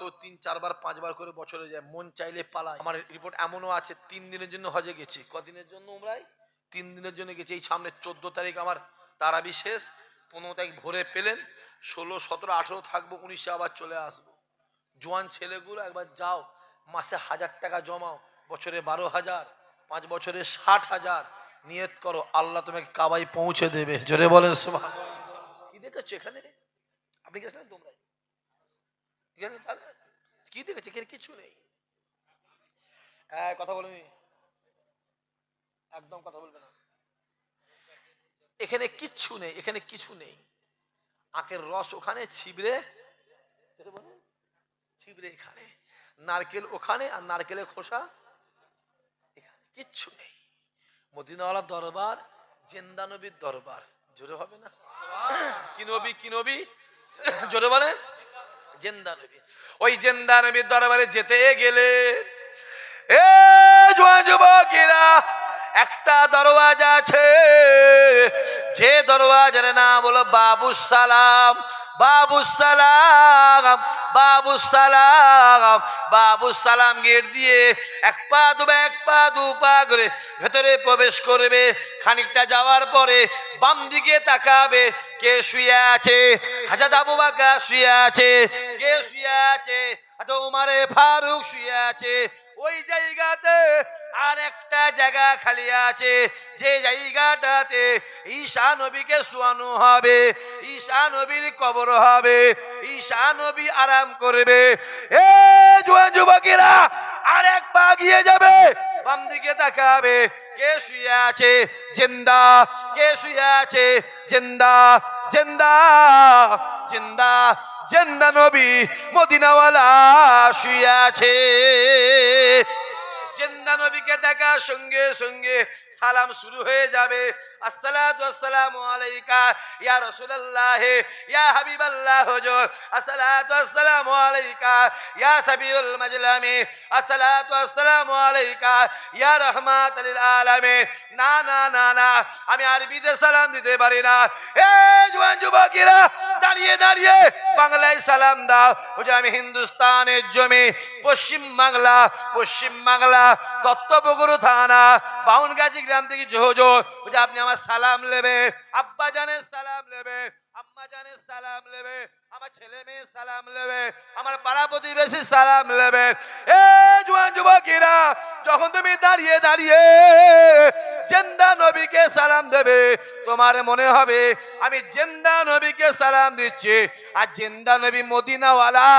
তো তিন, চারবার, পাঁচবার করে বছরে যায়। মন চাইলে পালায়। আমার রিপোর্ট এমনও আছে, তিন দিনের জন্য হজে কদিনের জন্য তিন দিনের জন্য এই সামনে তারিখ আমার পনেরো তারিখ পেলেন। ষোলো, সতেরো, আঠেরো থাকব, উনিশে আবার চলে আসব। জোয়ান ছেলেগুলো, একবার যাও। মাসে হাজার টাকা জমাও। বছরে বারো হাজার, পাঁচ বছরে ষাট হাজার। নিয়ত করো, আল্লাহ তোমাকে কাবাই পৌঁছে দেবে। জোরে বলেন। কি দেখেছ এখানে? আপনি গেছিলেন তোমরা কি দেখেছি? এখানে কিছু নেই। হ্যাঁ কথা বলবি একদম কথা বলবে না। এখানে কিচ্ছু নেই এখানে কিছু নেই। আখের রস ওখানে ছিবড়ে ছিবড়ে এখানে। নারকেল ওখানে আর নারকেলের খোসা এখানে। কিচ্ছু নেই। মদিনাওয়ালা দরবার জেন্দা নবীর দরবার। জোরে হবে না? কি নবী কি নবী? জোরে বলেন। জেন্দা নবী। ওই জেন্দা নবীর দরবারে যেতে গেলে এ যুবকেরা একটা দরওয়াজা আছে। যে দরওয়াজার নাম হলো বাবু সালাম বাবু সালাম বাবু সালাম বাবু সালাম গেট দিয়ে এক পা দুবে, এক পা দু পা করে ভেতরে প্রবেশ করবে। খানিকটা যাওয়ার পরে বাম দিকে তাকাবে। কে শুয়ে আছে? হাজার আবু বাকা শুয়ে আছে। কে শুয়ে আছে? হাজরত উমারে ফারুক শুয়ে আছে। ওই জায়গাতে আর একটা জায়গা খালি আছে, যে জায়গাটাতে ঈশা নবীকে শোয়ানো হবে। ঈশা নবীর কবর হবে। ঈশা নবী আরাম করবে। এ জুয়ান যুবকেরা আর এক পা গিয়ে যাবে। বাম দিকে তাকাবে। কে শুয়ে আছে? জিন্দা। কে শুয়ে আছে? জিন্দা। জিন্দা। জিন্দা। জিন্দা নবী মদিনাওয়ালা শুয়ে আছে। জিন্দা নবীকে দেখার সঙ্গে সঙ্গে সালাম শুরু হয়ে যাবে। আসসালামু আলাইকা, ইয়া রাসূলুল্লাহ, ইয়া হাবিবাল্লাহ, হুজুর। আসসালাতু আসসালামু আলাইকা, ইয়া সাবিউল মাজলামি। আসসালামু আলাইকা, ইয়া রাহমাত লিল আলামিন না না না না, আমি আরবিতে সালাম দিতে পারি না। এ জওয়ান যুবকেরা দাঁড়িয়ে দাঁড়িয়ে বাংলায় সালাম দাও। হুজুর, আমি হিন্দুস্তানের জমি, পশ্চিম বাংলা পশ্চিম বাংলা দত্তপুকুর থানা বাউনগাছি গ্রাম থেকে জোহজোর হুজুর আপনি আমার সালাম নেবে, আব্বা জানের সালাম নেবে, আম্মা জানের সালাম নেবে, আমার ছেলে মেয়ের সালাম নেবে, আমার পাড়া প্রতিবেশী সালাম নেবে। এ জোয়ান যুবকেরা, যখন তুমি দাঁড়িয়ে দাঁড়িয়ে জেন্দা নবীকে সালাম দেবে, তোমার মনে হবে, আমি জেন্দা নবীকে সালাম দিচ্ছি, আর জেন্দা নবী মদিনাওয়ালা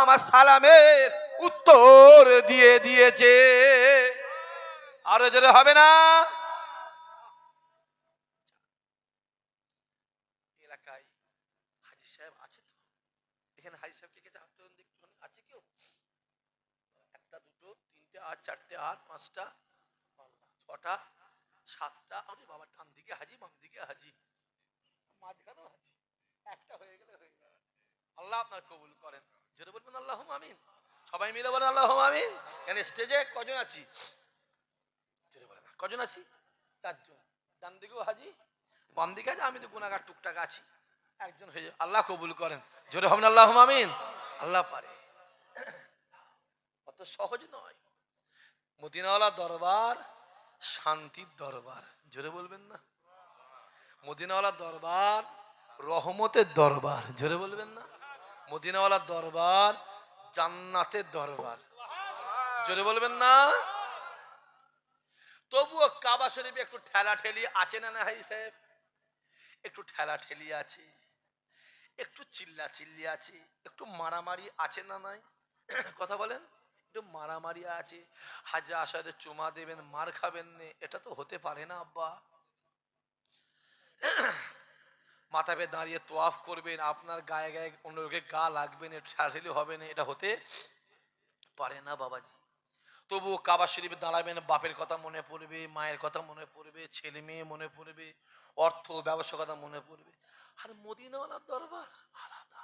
আমার সালামের উত্তর দিয়ে দিয়েছে। আরও জোরে হবে না? একটা, দুটো, তিনটে, আর চারটে, আর পাঁচটা, ছটা, সাতটা। ডান দিকে হাজি হাজি। হাজি। একটা হয়ে গেলে আল্লাহ আপনার কবুল করেন। জোরে বলবেন আল্লাহ আমিন। সবাই মিলে বলেন আল্লাহ আমিন। এখানে স্টেজে কজন আছি? কজন আছি? চারজন। ডান দিকেও হাজি, বাম দিকে আছে, আমি তো গুণাগার টুকটাক আছি। একজন হয়ে আল্লাহ কবুল করেন। জোরে হবেন আল্লাহ আমিন। আল্লাহ পারে। অত সহজ নয়। মদিনাওয়ালা দরবার, শান্তির দরবার। জোরে বলবেন না? মদিনাওয়ালা দরবার, রহমতের দরবার। জোরে বলবেন না? মদিনাওয়ালা দরবার জান্নাতের দরবার। জোরে বলবেন না? তবুও কাবা শরীফে একটু ঠেলা ঠেলি আছে না না হাই সাহেব? একটু ঠেলা ঠেলি আছে, একটু চিল্লা চিল্লি আছে, একটু মারামারি আছে না নাই? কথা বলেন, একটু মারামারি আছে, হাজরা আসাদে চুমা দেবেন, মার খাবেন নে, এটা তো হতে পারে না, আব্বা। মাথা পেয়ে দাঁড়িয়ে তোয়াফ করবেন, আপনার গায়ে গায়ে অন্য লোকের গা লাগবেন ঠেলাঠেলি হবে না, এটা হতে পারে না বাবাজি। তবু কাবা শরীফে দাঁড়াবেন, বাপের কথা মনে পড়বে, মায়ের কথা মনে পড়বে, ছেলে মেয়ে মনে পড়বে, অর্থ ব্যবসা কথা মনে পড়বে। আর মদিনাওয়ালার দরবার আলাদা।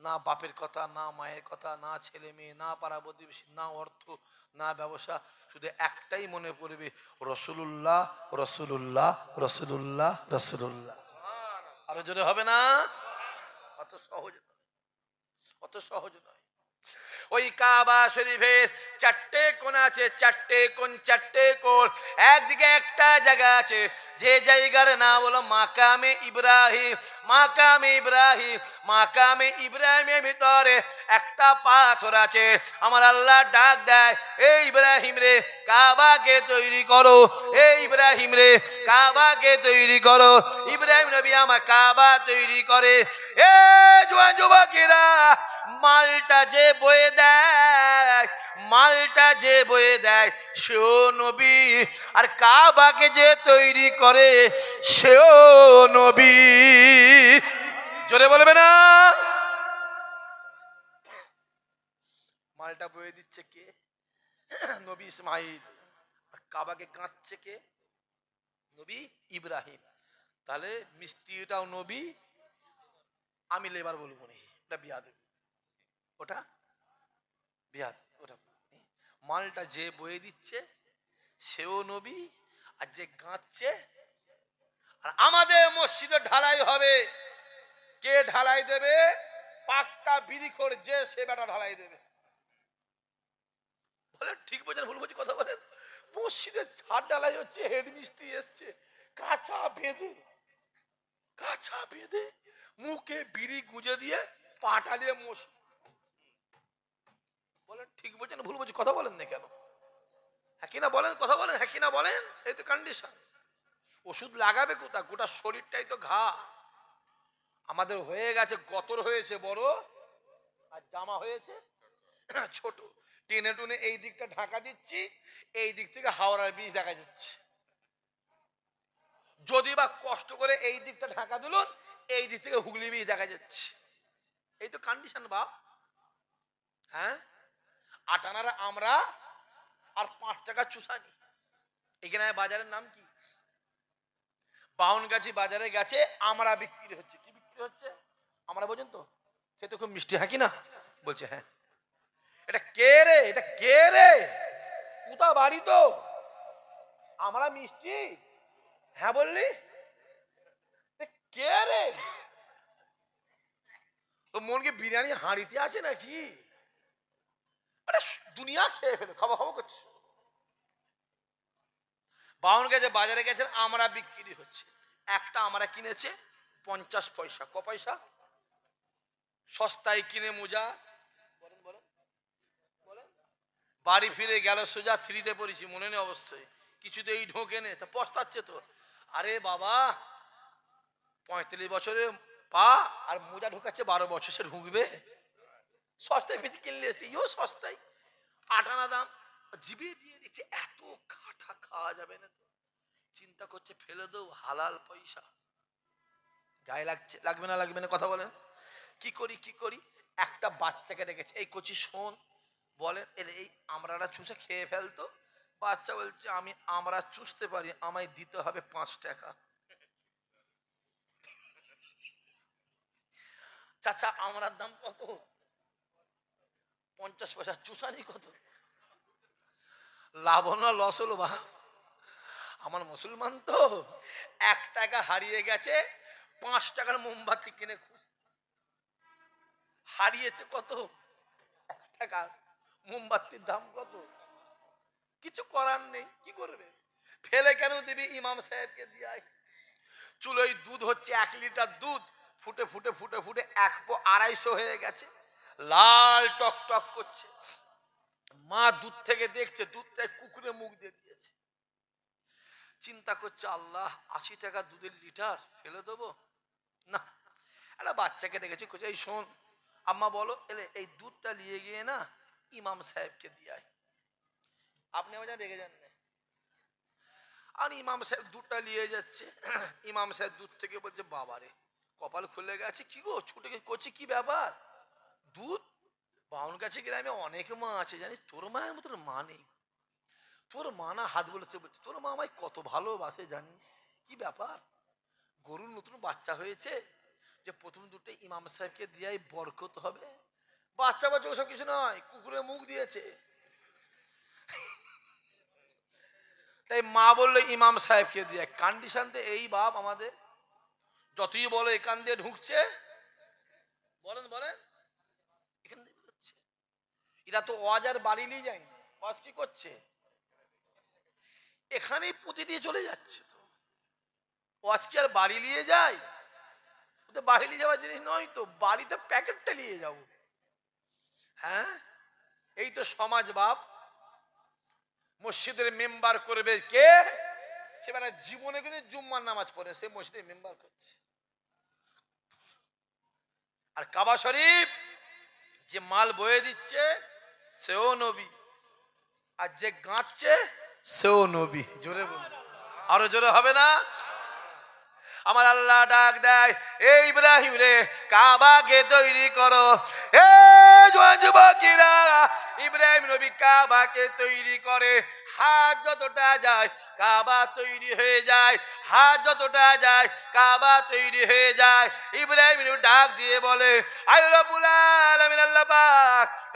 না বাপের কথা, না মায়ের কথা, না ছেলে মেয়ে, না পাড়া প্রতিবেশী, না অর্থ, না ব্যবসা, শুধু একটাই মনে পড়বে রসুল্লাহ রসুল্লাহ রসুল্লাহ রসুল্লাহ আরও জোরে হবে না। অত সহজ অত সহজ নয়। ওই কাবা শরীফের চারটে কোণ আছে, চারটে কোণ চারটে কোণ। একদিকে একটা জায়গা আছে, যে জায়গার নাম হলো মাকামে ইব্রাহিম। মাকামে ইব্রাহিম, মাকামে ইব্রাহিমের ভিতরে একটা পাথর আছে। আমার আল্লাহ ডাক দেয় এই ইব্রাহিম রে, কাবাকে তৈরি করো। এই ইব্রাহিম রে, কাবাকে তৈরি করো। ইব্রাহিম নবী আমার কাবা তৈরি করে। এ জোয়ান যুবকেরা মালটা যে বয়ে দেয় মালটা যে বয়ে দেয়, সেও নবী। আর কাবাকে যে তৈরি করে, সেও নবী। জোরে বলবে না? মালটা বয়ে দিচ্ছে কে? নবী ইসমাইল। আর কাবাকে কাঁদছে কে? নবী ইব্রাহিম। তাহলে মিস্ত্রিটাও নবী, আমি লেবার বলব নি ওটা বিয়া ওটা মালটা যে বয়ে দিচ্ছে, সেও নবী, আর যে গাঁচ্ছে আর আমাদের মসজিদে ঢালাই হবে। কে ঢালাই দেবে? পাক্কা বিড়িখোর যে সে বেটা ঢালাই দেবে। বলে, ঠিক বলছেন, ভুল বলছি, কথা বলেন। মসজিদে ছাদ ঢালাই হচ্ছে হেড মিস্ত্রি এসছে, কাঁচা বেঁধে কাঁচা বেঁধে মুখে বিড়ি গুঁজে দিয়ে পাটালিয়ে মসজিদ বলেন, ঠিক বলছেন, ভুল বলছি কথা বলেন না কেন? হ্যাঁ কিনা বলেন, কথা বলেন হ্যাঁ কিনা বলেন, এই তো কন্ডিশন ওষুধ লাগাবে কোথা গোটা শরীরটাই তো ঘা। আমাদের হয়ে গেছে, গতর হয়েছে, বড়। আর জামা হয়েছে ছোট। টেনে টুনে এই দিকটা ঢাকা দিচ্ছি, এই দিক থেকে হাওড়ার বীজ দেখা যাচ্ছে। যদি বা কষ্ট করে এই দিকটা ঢাকা দিল এই দিক থেকে হুগলি বীজ দেখা যাচ্ছে। এই তো কন্ডিশন বাপ। হ্যাঁ? আটানারা আমরা আর পাঁচ টাকা চুষানি। এখানে বাজারের নাম কি? বাজারে গেছে, আমরা বিক্রি হচ্ছে। কি বিক্রি হচ্ছে? আমরা বোঝেন তো খেতে খুব মিষ্টি হ্যাঁ কি না? বলছে হ্যাঁ। এটা কে রে? এটা কে রে? কোথা বাড়ি তো? আমরা মিষ্টি? হ্যাঁ বললি? কে রে? তো মনকে বিরিয়ানি হাঁড়িতে আছে নাকি? দুনিয়া খেয়ে ফেলে খাব খাব করছে। বাউন গেছে, বাজারে গেছেন, আমরা বিক্রি হচ্ছে। একটা আমরা কিনেছে, পঞ্চাশ পয়সা। ক পয়সা? সস্তায় কিনে মোজা। বাড়ি ফিরে গেল, সোজা থ্রিতে পড়েছি, মনে নেই অবশ্যই। কিছুতে এই ঢোকে নে তা পস্তাচ্ছে তো। আরে বাবা, পঁয়তাল্লিশ বছরে পা আর মোজা ঢোকাচ্ছে, বারো বছর সে ঢুকবে। সস্তায় বেশি কিনলে এসে ইও সস্তায়। আটানা দাম জিবিয়ে দিয়ে দিচ্ছে, এত কাঠা খাওয়া যাবে না তো। চিন্তা করছে, ফেলে দেবো, হালাল পয়সা। গায়ে লাগছে, লাগবে না লাগবে না, কথা বলেন। কি করি কি করি? একটা বাচ্চাকে রেখেছে এই কচি শোন, বলেন এর এই আমরাটা চুষে খেয়ে ফেলতো। বাচ্চা বলছে, আমি, আমরা চুষতে পারি, আমায় দিতে হবে পাঁচ টাকা। চাচা, আমরার দাম কত? পঞ্চাশ পয়সা চুষানি কত? লাভ না লস হলো বা? আমার মুসলমান তো এক টাকা হারিয়ে গেছে, পাঁচ টাকার মোমবাতি কিনে হারিয়েছে কত? এক টাকা। মোমবাতির দাম কত? কিছু করার নেই, কি করবে? ফেলে কেন দিবি ইমাম সাহেবকে দিয়াই চুলোই দুধ হচ্ছে এক লিটার দুধ, ফুটে ফুটে ফুটে ফুটে এক আড়াইশো হয়ে গেছে। লাল টক টক করছে। মা দুধ থেকে দেখছে, দুধটা কুকুরে মুখ দিয়ে দিয়েছে। চিন্তা করছে, আল্লাহ, আশি টাকা দুধের লিটার ফেলে দেবো? না। একটা বাচ্চাকে দেখেছি এই শোন, আম্মা বলো, এলে এই দুধটা নিয়ে গিয়ে না ইমাম সাহেবকে দিয়াই আপনি আমার রেগে যান না। আর ইমাম সাহেব দুধটা নিয়ে যাচ্ছে। ইমাম সাহেব দুধ থেকে বলছে, বাবারে, কপাল খুলে গেছে, কি গো? ছুটে করছে কি ব্যাপার? দুধ বাউন গাছে গ্রামে অনেক মা আছে, জানিস? তোর মায়ের মতন মা নেই। তোর মা না হাত বলেছে তোর মা আমায় কত ভালোবাসে, জানিস? কি ব্যাপার? গরুর নতুন বাচ্চা হয়েছে যে প্রথম দুটো ইমাম সাহেবকে দিয়াই বরকত হবে। বাচ্চা বাচ্চা ওসব কিছু নয় কুকুরে মুখ দিয়েছে। তাই মা বলল, ইমাম সাহেবকে দিয়ে কন্ডিশন তো এই বাপ আমাদের। যতই বলো এখান দিয়ে ঢুকছে। বলেন বলেন। এরা তো ওয়াজ আর বাড়ি নিয়ে যায়নি ওয়াজ কি করছে? এখানেই পুঁতে দিয়ে চলে যাচ্ছে তো। ওয়াজ কি আর বাড়ি নিয়ে যায়? তো বাড়ি নিয়ে যাওয়ার জিনিস নয় তো, বাড়িতে প্যাকেটটা নিয়ে যাব। হ্যাঁ? এই তো সমাজ বাপ। মসজিদের মেম্বার করবে কে? সে মানে জীবনে কিন্তু জুম্মার নামাজ পড়ে, সে মসজিদের মেম্বার করছে। আর কাবা শরীফ যে মাল বয়ে দিচ্ছে সেও নবী। আর যে গাঁটছে, সেও নবী। জোরে বলুন। আরও জোরে হবে না? আমার আল্লাহ ডাক দেয়, এ ইব্রাহিম রে, কাবাকে তৈরি করো। এ যুবকিরা ইব্রাহিম নবী কাবাকে তৈরি করে। হাত যতটা যায়, কাবা তৈরি হয়ে যায়। হাত যতটা যায়, কাবা তৈরি হয়ে যায়। ইব্রাহিম ডাক দিয়ে বলে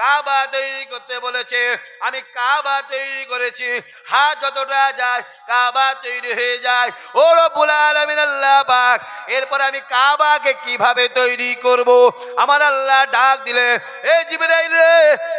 কাবা তৈরি করতে বলেছে। আমি কাবা তৈরি করেছি। হাত যতটা যায়, কাবা তৈরি হয়ে যায়। ও রব্বুল আলামিন, আল্লাহ পাক, এরপর আমি কাবাকে কীভাবে তৈরি করব? আমার আল্লাহ ডাক দিলে এই জিবরাইল রে,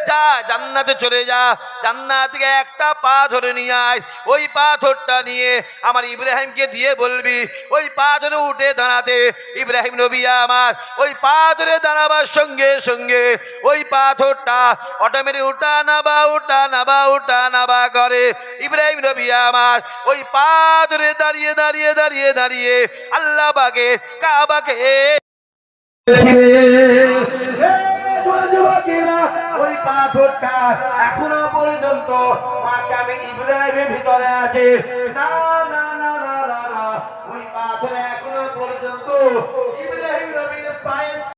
যা জান্নাতে চলে যা। জান্নাত থেকে একটা পা ধরে নিয়ে আয়। ওই পাথরটা নিয়ে আমার ইব্রাহিমকে দিয়ে বলবি, ওই পাথরে উঠে দাঁড়াতে। ইব্রাহিম নবী আমার, ওই পাথরে দাঁড়াবার সঙ্গে সঙ্গে ওই পাথরটা অটোমেটিক উঠা নাবা উঠা নাবা উঠা নাবা করে। ইব্রাহিম নবী আমার, ওই পাথরে দাঁড়িয়ে দাঁড়িয়ে দাঁড়িয়ে দাঁড়িয়ে আল্লাহ বাগে কাবাকে পাথরটা এখনও পর্যন্ত মাকামে ইব্রাহিমের ভিতরে আছে। না না না না না, ওই পাথর এখনও পর্যন্ত ইব্রাহিম নবীর পায়ের